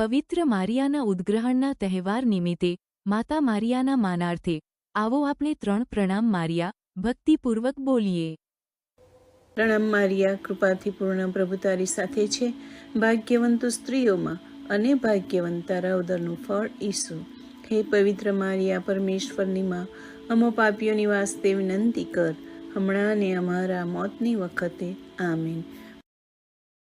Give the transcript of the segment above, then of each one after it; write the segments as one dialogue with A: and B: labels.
A: પવિત્ર મારિયાના ઉદ્ગ્રહણના તહેવાર નિમિત્તે માતા મારિયાના માનાર્થે આવો આપણે ત્રણ પ્રણામ મારિયા, ભક્તિપૂર્વક બોલીએ.
B: પ્રણામ મારિયા, કૃપાથી પૂર્ણ પ્રભુ તારી સાથે છે. ભાગ્યવંતુ સ્ત્રીઓમાં અને ભાગ્યવંત તારા ઉદરનું ફળ ઈસુ. હે પવિત્ર મારિયા, પરમેશ્વરની માં, અમો પાપીઓની વાસ્તે વિનંતી કર. હમણાં અને અમારા મોતની વખતે. આમીન.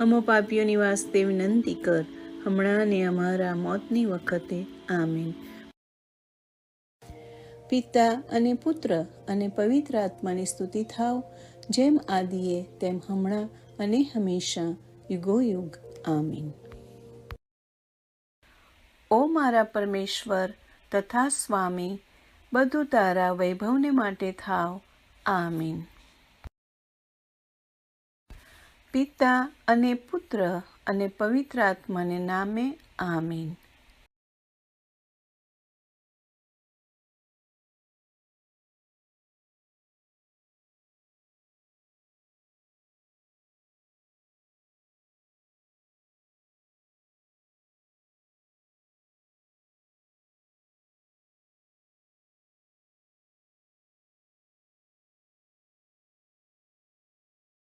B: અમો પાપીઓની વાસ્તે વિનંતી કર. હમણાં ને અમારા મોતની વખતે. આમીન. પિતા અને પુત્ર અને પવિત્ર આત્માની સ્તુતિ થાવ. જેમ આદિએ, તેમ હમણાં અને હંમેશા. યુગો યુગ આમીન. ઓ મારા પરમેશ્વર, તથા સ્વામી, બધું તારા વૈભવને માટે થાવ. આમીન. પિતા અને પુત્ર અને પવિત્ર આત્માને નામે આમીન.